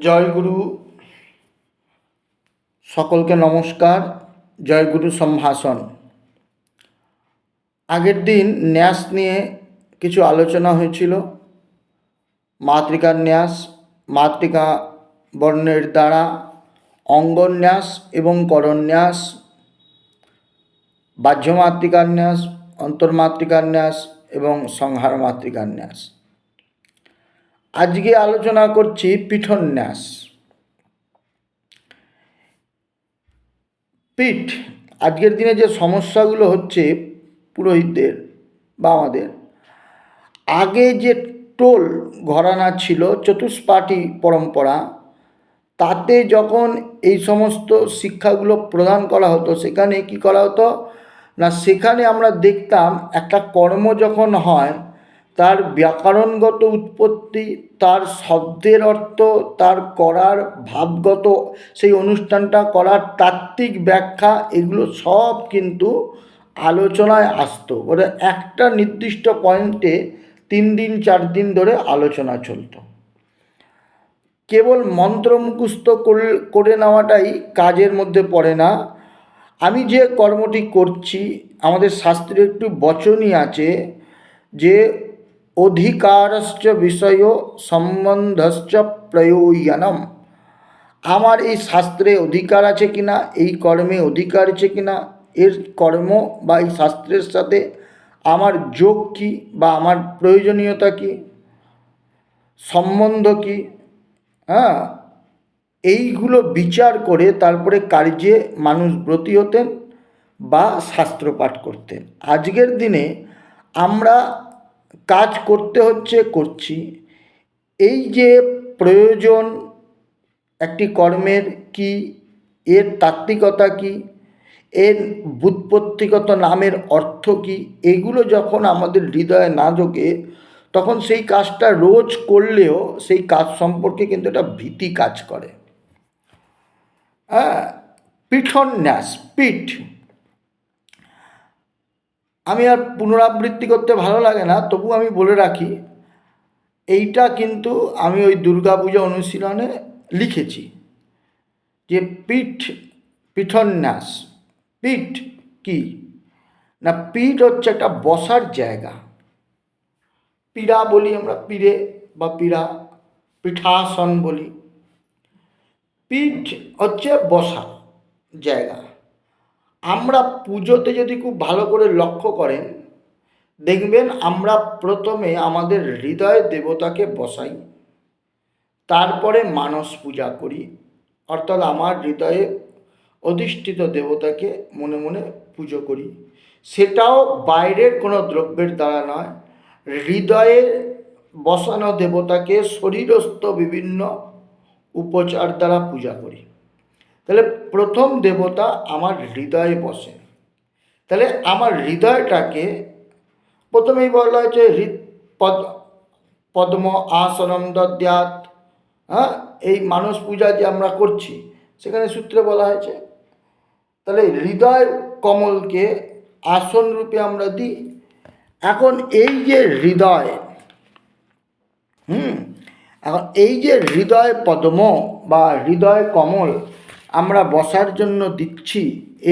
জয়গুরু সকলকে নমস্কার। জয়গুরু সম্ভাষণ। আগের দিন ন্যাস নিয়ে কিছু আলোচনা হয়েছিল। মাতৃকার ন্যাস, মাতৃকা বর্ণের দ্বারা অঙ্গন্যাস এবং করন্যাস বাহ্য মাতৃকার ন্যাস, অন্তর্মাতৃকার ন্যাস এবং সংহার মাতৃকার ন্যাস। আজকে আলোচনা করছি পিঠন্যাস। পিঠ, আজকের দিনে যে সমস্যাগুলো হচ্ছে পুরোহিতদের বা আমাদের, আগে যে টোল ঘরানা ছিল, চতুষ্পাঠী পরম্পরা, তাতে যখন এই সমস্ত শিক্ষাগুলো প্রদান করা হতো, সেখানে কি করা হতো? না, সেখানে আমরা দেখতাম একটা কর্ম যখন হয় তার ব্যাকরণগত উৎপত্তি, তার শব্দের অর্থ, তার করার ভাবগত, সেই অনুষ্ঠানটা করার তাত্ত্বিক ব্যাখ্যা, এগুলো সব কিন্তু আলোচনায় আসতো। ওটা একটা নির্দিষ্ট পয়েন্টে তিন দিন, চার দিন ধরে আলোচনা চলতো। কেবল মন্ত্র মুখস্থ করে নেওয়াটাই কাজের মধ্যে পড়ে না। আমি যে কর্মটি করছি, আমাদের শাস্ত্রে একটু বচনই আছে যে অধিকারশ্চ বিষয় সম্বন্ধশ্চ প্রয়োজনম। আমার এই শাস্ত্রে অধিকার আছে কিনা এই কর্মে অধিকার আছে কিনা এর কর্ম বা এই শাস্ত্রের সাথে আমার যোগ কী বা আমার প্রয়োজনীয়তা কী? সম্বন্ধ কি? হ্যাঁ এইগুলো বিচার করে তারপরে কার্যে মানুষ ব্রতী হতেন বা শাস্ত্র পাঠ করতেন। আজকের দিনে আমরা কাজ করতে হচ্ছে, করছি। এই যে প্রয়োজন, একটি কর্মের কি, এর তাত্ত্বিকতা কি, এর বুৎপত্তিগত নামের অর্থ কি, এগুলো যখন আমাদের হৃদয়ে না ঢোকে তখন সেই কাজটা রোজ করলেও সেই কাজ সম্পর্কে কিন্তু একটা ভীতি কাজ করে। হ্যাঁ পিঠন ন্যাস পিঠ। আমি আর পুনরাবৃত্তি করতে ভালো লাগে না, তবু আমি বলে রাখি, এইটা কিন্তু আমি ওই দুর্গাপূজা অনুশীলনে লিখেছি যে পিঠ পিঠন্যাস। পিঠ কি? না, পিঠ হচ্ছে একটা বসার জায়গা। পীড়া বলি আমরা পীড়ে বা পীড়া, পিঠাসন বলি। পিঠ হচ্ছে বসা জায়গা। আমরা পুজোতে যদি খুব ভালো করে লক্ষ্য করেন, দেখবেন আমরা প্রথমে আমাদের হৃদয় দেবতাকে বসাই, তারপরে মানস পূজা করি, অর্থাৎ আমার হৃদয়ে অধিষ্ঠিত দেবতাকে মনে মনে পুজো করি। সেটাও বাইরের কোনো দ্রব্যের দ্বারা নয়, হৃদয়ে বসানো দেবতাকে শরীরস্থ বিভিন্ন উপচার দ্বারা পূজা করি। তাহলে প্রথম দেবতা আমার হৃদয়ে বসে। তাহলে আমার হৃদয়টাকে প্রথমেই বলা হয়েছে হৃদ পদ, পদ্ম আসনম দদ্যাত হ্যাঁ? এই মানুষ পূজা যে আমরা করছি, সেখানে সূত্রে বলা হয়েছে। তাহলে হৃদয় কমলকে আসন রূপে আমরা দিই। এখন এই যে হৃদয়, হুম? এখন এই যে হৃদয় পদ্ম বা হৃদয় কমল আমরা বসার জন্য দিচ্ছি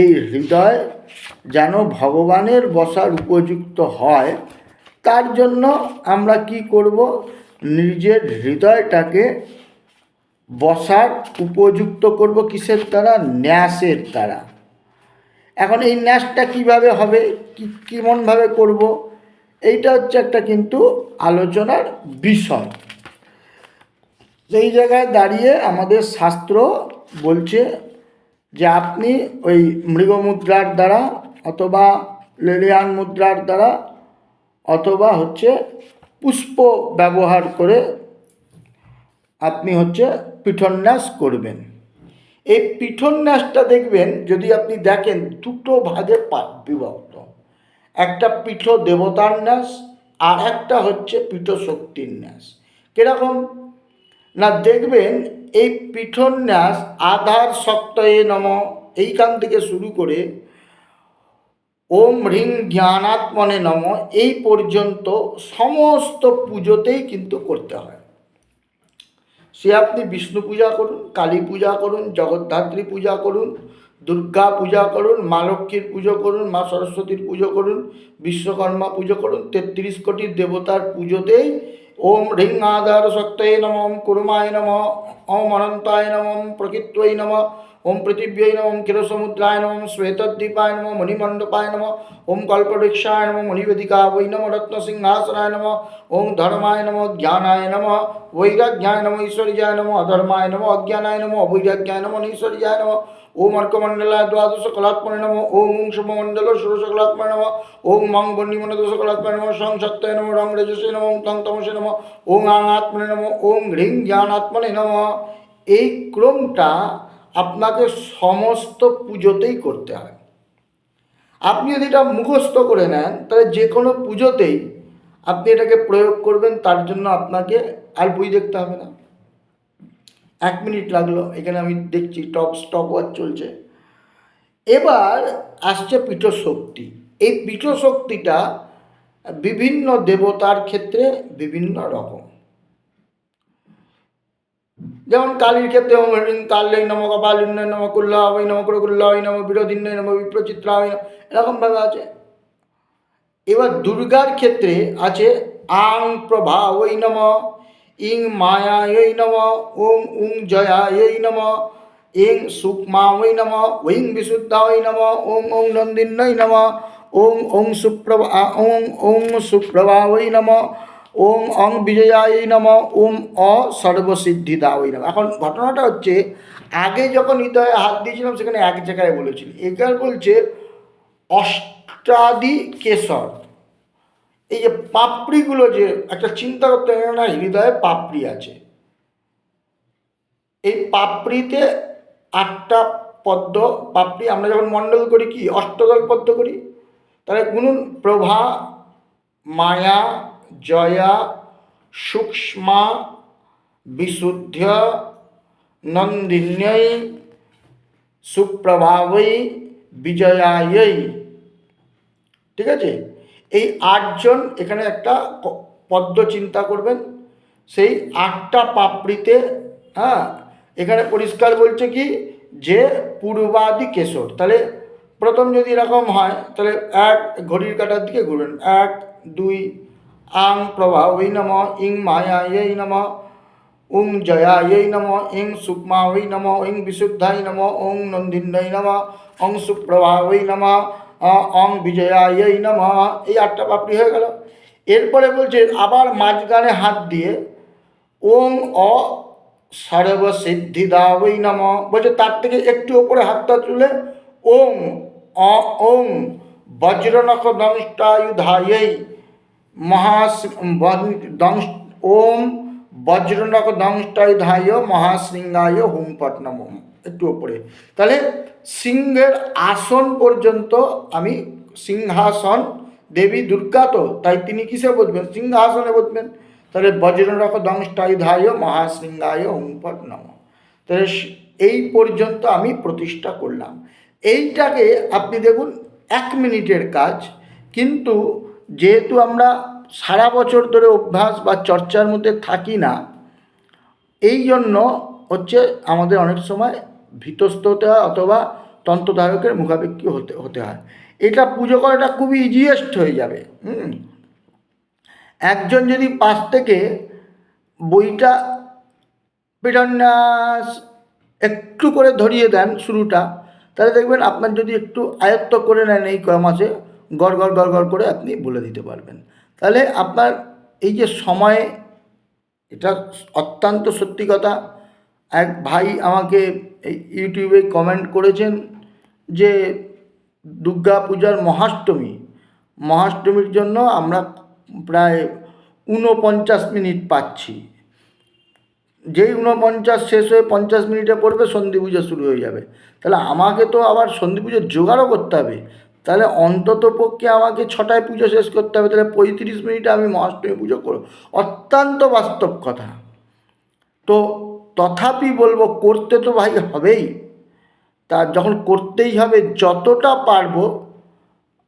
এই হৃদয় যেন ভগবানের বসার উপযুক্ত হয়, তার জন্য আমরা কি করব? নিজের হৃদয়টাকে বসার উপযুক্ত করব কিসের দ্বারা? ন্যাসের দ্বারা। এখন এই ন্যাসটা কীভাবে হবে? কি, কেমনভাবে করব? এইটা হচ্ছে একটা কিন্তু আলোচনার বিষয়। সেই জায়গায় দাঁড়িয়ে আমাদের শাস্ত্র বলছে যে আপনি ওই মৃগমুদ্রার দ্বারা অথবা লেলিয়ান মুদ্রার দ্বারা অথবা হচ্ছে পুষ্প ব্যবহার করে আপনি হচ্ছে পিঠন্যাস করবেন। এই পিঠন্যাসটা দেখবেন, যদি আপনি দেখেন, দুটো ভাগে বিভক্ত। একটা পীঠ দেবতার ন্যাস, আর একটা হচ্ছে পীঠ শক্তির ন্যাস। কীরকম? না, দেখবেন এই পিঠন্যাস আধার সপ্তাহে নম, এইখান থেকে শুরু করে ওম হ্রিং জ্ঞানাত্মনে নম, এই পর্যন্ত সমস্ত পুজোতেই কিন্তু করতে হয়। সে আপনি বিষ্ণু পূজা করুন, কালী পূজা করুন, জগদ্ধাত্রী পূজা করুন, দুর্গা পূজা করুন, মা লক্ষ্মীর পুজো করুন, মা সরস্বতীর পুজো করুন, বিশ্বকর্মা পুজো করুন, তেত্রিশ কোটি দেবতার পুজোতেই আধার শক্তয়ে নম ওম কুর্মায় নম ওম অনন্তায় নম ওম প্রকৃত্বৈ নম ওম পৃথিব্যৈ নম ওম ক্ষীরসমুদ্রায় নম ওম শ্বেতদ্বীপায় নম মণিমণ্ডপায় নম ওম কল্পবৃক্ষায় নম মণিবেদিকা বৈ নম রত্নসিংহাসনায় নম ওম ধর্মায় নম জ্ঞানায় নম বৈরাগ্যায় নম ঈশ্বর্যায় নম অধর্মায় নম অজ্ঞানায় নম অবৈরাগ্যায় নম ঈশ্বর্যায় নম ওম কলাত্মনে নম ওম ওম শুভমণ্ডল ষোড়শ কলাত্মনে নম ওম মং বন্যমন দশ কলাত্মনে নম সং সত্যয় নম রং রেজসে নম ওম তং তমসে নম আং আত্মনে নম ওম হ্রিং জ্ঞানাত্মনে নম এই ক্রমটা আপনাকে সমস্ত পুজোতেই করতে হয়। আপনি যদি এটা মুখস্থ করে নেন, তাহলে যে কোনো পুজোতেই আপনি এটাকে প্রয়োগ করবেন, তার জন্য আপনাকে আর বই দেখতে হবে না। এক মিনিট লাগল, এখানে আমি দেখছি টপ স্টপ ওয়াচ চলছে। এবার আসছে পীঠশক্তি। এই পীঠশক্তিটা বিভিন্ন দেবতার ক্ষেত্রে বিভিন্ন রকম। যেমন কালীর ক্ষেত্রে কাল্যই নম কপালিন্নয় নম কুল্লাহই নম কুরকুল্লাহই নম বিরোধিন্নয় নম বিপ্রচিত্রাহই নম এরকমভাবে আছে। এবার দুর্গার ক্ষেত্রে আছে আং প্রভা ওই নম ইং মায়াयै নম ওং উং জয়াयै নম, ইং সূক্ষ্মাওই নম ঐং বিশুদ্ধায় নম ওং ওং নন্দিন্নৈ নম ওং ওং সুপ্রভা ওং ওং সুপ্রভাবৈ নম ওং অং বিজয়ায় নম, ওম অ সর্বসিদ্ধিদাওই নম। এখন ঘটনাটা হচ্ছে, আগে যখন হৃদয়ে হাত দিয়েছিলাম, সেখানে এক জায়গায় বলেছিল। এবার বলছে অষ্টাদি কেশর এই যে পাপড়িগুলো যে একটা চিন্তা করতে না হৃদয়ে পাপড়ি আছে। এই পাপড়িতে আটটা পদ্ম, পাপড়ি আমরা যখন মণ্ডল করি কি, অষ্টদল পদ্ম করি, তাহলে গুনুন, প্রভা, মায়া, জয়া, সূক্ষ্মা, বিশুদ্ধ, নন্দিন্যই, সুপ্রভাবই, বিজয়ায়ই। ঠিক আছে? এই আটজন এখানে একটা পদ্ম চিন্তা করবেন। সেই আটটা পাপড়িতে হ্যাঁ এখানে পরিষ্কার বলছে কি, যে পূর্বাদি কেশর। তাহলে প্রথম যদি এরকম হয়, তাহলে এক ঘড়ির কাটার দিকে ঘুরবেন। এক, দুই, আং প্রভা, ওই নম, ইং মায়া, এই নম ওং এই নম, ইং সুকমা, ওই নম, ইং বিশুদ্ধাই নম, ওং নন্দিন্যই নম অং সুপ্রভাবৈ নম অং বিজয়াयै নম। এই আটটা পাপড়ি হয়ে গেল। এরপরে বলছে, আবার মাঝখানে হাত দিয়ে, ওং অ সর্বসিদ্ধিদাবৈ নম। বলছে, তার থেকে একটু ওপরে হাতটা তুলে, ওং অ, ওং বজ্রনখ দংষ্টায়ুধাयै মহাস দংশ ওম বজ্রনক দংষ্টায়ুধায় মহাশৃঙ্গায় হুম পটনম একটু ওপরে। তাহলে সিংহের আসন পর্যন্ত আমি সিংহাসন, দেবী দুর্গা তো, তাই তিনি কিসে বসবেন? সিংহাসনে বসবেন। তাহলে বজ্রনক দংষ্টায়ুধায় মহাশৃঙ্গায় হুম পটনম তাহলে এই পর্যন্ত আমি প্রতিষ্ঠা করলাম। এইটাকে আপনি দেখুন, এক মিনিটের কাজ। কিন্তু যেহেতু আমরা সারা বছর ধরে অভ্যাস বা চর্চার মধ্যে থাকি না, এই জন্য হচ্ছে আমাদের অনেক সময় ভীতস্ত হতে হয় অথবা তন্ত্রধারকের মুখাপেক্ষি হতে হতে হয়। এটা পুজো করাটা খুবই ইজিয়েস্ট হয়ে যাবে, হুম। একজন যদি পাশ থেকে বইটা পিটান্যাস একটু করে ধরিয়ে দেন শুরুটা, তাহলে দেখবেন আপনার যদি একটু আয়ত্ত করে নেন এই কয় মাসে গড় গড় গড় গড় করে আপনি বলে দিতে পারবেন। তাহলে আপনার এই যে সময়ে, এটা অত্যন্ত সত্যি কথা। এক ভাই আমাকে ইউটিউবে কমেন্ট করেছেন যে দুর্গা পূজার মহাষ্টমী। মহাষ্টমীর জন্য আমরা প্রায় ঊনপঞ্চাশ মিনিট পাচ্ছি। যেই ঊনপঞ্চাশ শেষ হয়ে পঞ্চাশ মিনিটে পড়বে, সন্ধি পুজো শুরু হয়ে যাবে। তাহলে আমাকে তো আবার সন্ধি পুজোর জোগাড়ও করতে হবে। তাহলে অন্তত পক্ষে আমাকে ছটায় পুজো শেষ করতে হবে, তাহলে পঁয়ত্রিশ মিনিটে আমি মহাষ্টমী পুজো করব। অত্যন্ত বাস্তব কথা। তো তথাপি বলব, করতে তো ভাই হবেই। তা যখন করতেই হবে, যতটা পারব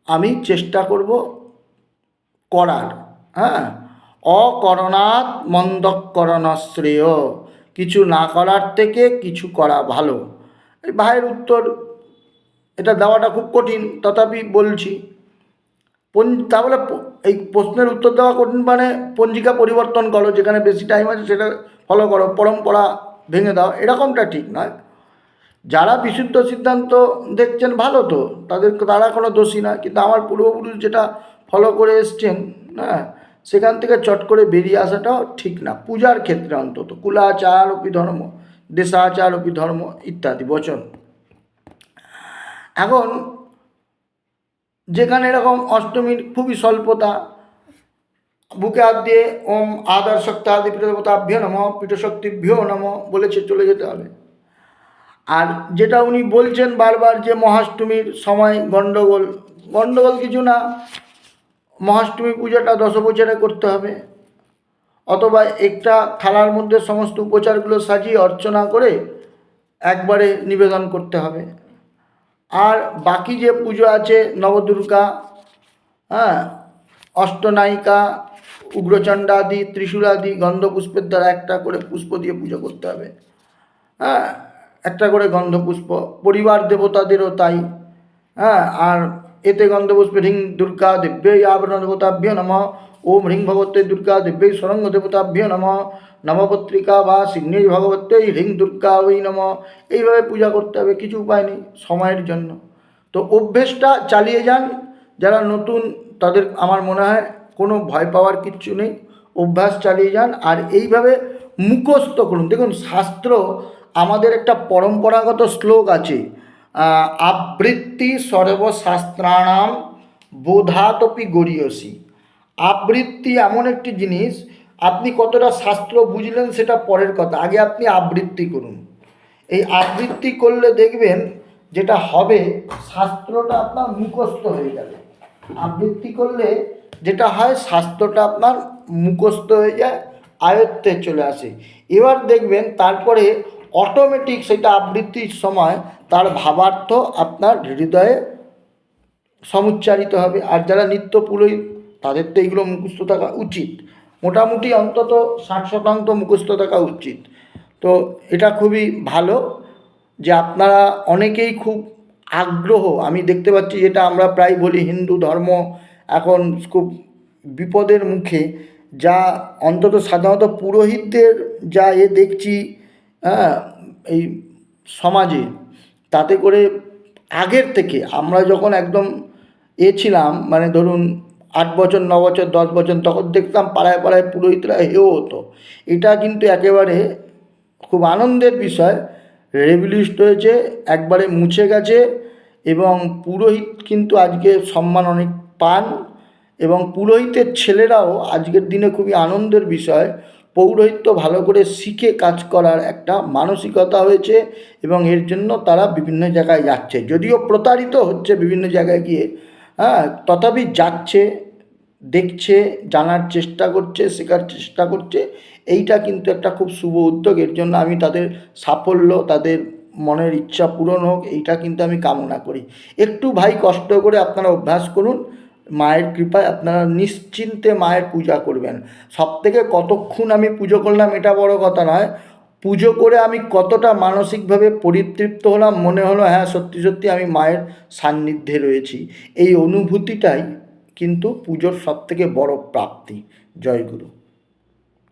আমি চেষ্টা করব করার। হ্যাঁ? অকরণাৎ মন্দকরণ শ্রেয় কিছু না করার থেকে কিছু করা ভালো। ভাইয়ের উত্তর এটা দেওয়াটা খুব কঠিন, তথাপি বলছি। তাহলে এই প্রশ্নের উত্তর দেওয়া কঠিন মানে পঞ্জিকা পরিবর্তন করো, যেখানে বেশি টাইম আছে সেটা ফলো করো, পরম্পরা ভেঙে দাও, এরকমটা ঠিক নয়। যারা বিশুদ্ধ সিদ্ধান্ত দেখছেন ভালো তো, তাদের তারা কোনো দোষী না, কিন্তু আমার পূর্বপুরুষ যেটা ফলো করে এসছেন হ্যাঁ সেখান থেকে চট করে বেরিয়ে আসাটাও ঠিক না। পূজার ক্ষেত্রে অন্তত, কুলাচার অপি ধর্ম দেশাচার অপি ধর্ম ইত্যাদি, বচন। এখন যেখানে এরকম অষ্টমীর খুবই স্বল্পতা, বুকে হাত দিয়ে ওম আদার শক্তাদি পীঠদেবতাভ্য নম পীঠশক্তিভ্য নম বলেছে চলে যেতে হবে। আর যেটা উনি বলছেন বারবার যে মহাষ্টমীর সময় গণ্ডগোল গণ্ডগোল কিছু না, মহাষ্টমী পূজাটা দশ বছরে করতে হবে। অথবা একটা থালার মধ্যে সমস্ত উপচারগুলো সাজিয়ে অর্চনা করে একবারে নিবেদন করতে হবে। আর বাকি যে পুজো আছে, নবদুর্গা হ্যাঁ অষ্টনায়িকা, উগ্রচণ্ডাদি, ত্রিশূলাদি গন্ধপুষ্পের দ্বারা একটা করে পুষ্প দিয়ে পুজো করতে হবে। হ্যাঁ একটা করে গন্ধপুষ্প। পরিবার দেবতাদেরও তাই। হ্যাঁ আর দিব্যে আবরণ দেবতাভ্য নম ওম হ্রিং ভগবতে দুর্গা দিব্যে সরঙ্গ দেবতাভ্য নম নবপত্রিকা বা সিংহেশ ভগবতে হ্রিং দুর্গা ওই নম এইভাবে পূজা করতে হবে, কিছু উপায় নেই সময়ের জন্য। তো অভ্যেসটা চালিয়ে যান। যারা নতুন, তাদের আমার মনে হয় কোনো ভয় পাওয়ার কিচ্ছু নেই। অভ্যাস চালিয়ে যান। আর এইভাবে মুখস্থ করুন। দেখুন, শাস্ত্র আমাদের একটা পরম্পরাগত শ্লোক আছে। আবৃত্তি সর্বশাস্ত্রাণাম বোধাতপি গরিয়সী আবৃত্তি এমন একটি জিনিস, আপনি কতটা শাস্ত্র বুঝলেন সেটা পরের কথা। আগে আপনি আবৃত্তি করুন। এই আবৃত্তি করলে দেখবেন যেটা হবে, শাস্ত্রটা আপনার মুখস্থ হয়ে যাবে। আবৃত্তি করলে যেটা হয়, শাস্ত্রটা আপনার মুখস্থ হয়ে যায়, আয়ত্তে চলে আসে। এবার দেখবেন তারপরে অটোমেটিক সেটা আবৃত্তির সময় তার ভাবার্থ আপনার হৃদয়ে সমুচ্চারিত হবে। আর যারা নিত্য পুরোহিত, তাদের তো এইগুলো মুখস্থ থাকা উচিত। মোটামুটি অন্তত ষাট শতাংশ মুখস্থ থাকা উচিত। তো এটা খুবই ভালো যে আপনারা অনেকেই খুব আগ্রহ, আমি দেখতে পাচ্ছি যেটা আমরা প্রায় বলি হিন্দু ধর্ম, এখন খুব বিপদের মুখে, যা অন্তত সাধারণত পুরোহিতদের যা এ দেখছি হ্যাঁ এই সমাজে, তাতে করে আগের থেকে আমরা যখন একদম এ ছিলাম মানে ধরুন আট বছর, ন বছর, দশ বছর, তখন দেখতাম পাড়ায় পাড়ায় পুরোহিতরা হেও হতো। এটা কিন্তু একেবারে খুব আনন্দের বিষয়। রেভিলিউস্ট হয়েছে, একবারে মুছে গেছে এবং পুরোহিত কিন্তু আজকে সম্মান অনেক পান এবং পুরোহিতের ছেলেরাও আজকের দিনে খুবই আনন্দের বিষয়। পৌরোহিত্য ভালো করে শিখে কাজ করার একটা মানসিকতা হয়েছে এবং এর জন্য তারা বিভিন্ন জায়গায় যাচ্ছে। যদিও প্রতারিত হচ্ছে বিভিন্ন জায়গায় গিয়ে হ্যাঁ তথাপি যাচ্ছে, দেখছে, জানার চেষ্টা করছে, শেখার চেষ্টা করছে। এইটা কিন্তু একটা খুব শুভ উদ্যোগ। এর জন্য আমি তাদের সাফল্য, তাদের মনের ইচ্ছা পূরণ হোক, এইটা কিন্তু আমি কামনা করি। একটু ভাই কষ্ট করে আপনারা অভ্যাস করুন। মায়ের কৃপায় আপনারা নিশ্চিন্তে মায়ের পূজা করবেন। সব থেকে কতক্ষণ আমি পুজো করলাম এটা বড় কথা নয়। পুজো করে আমি কতটা মানসিকভাবে পরিতৃপ্ত হলাম মনে হলো হ্যাঁ সত্যি সত্যি আমি মায়ের সান্নিধ্যে রয়েছি। এই অনুভূতিটাই কিন্তু পুজোর সবথেকে বড় প্রাপ্তি। জয়গুরু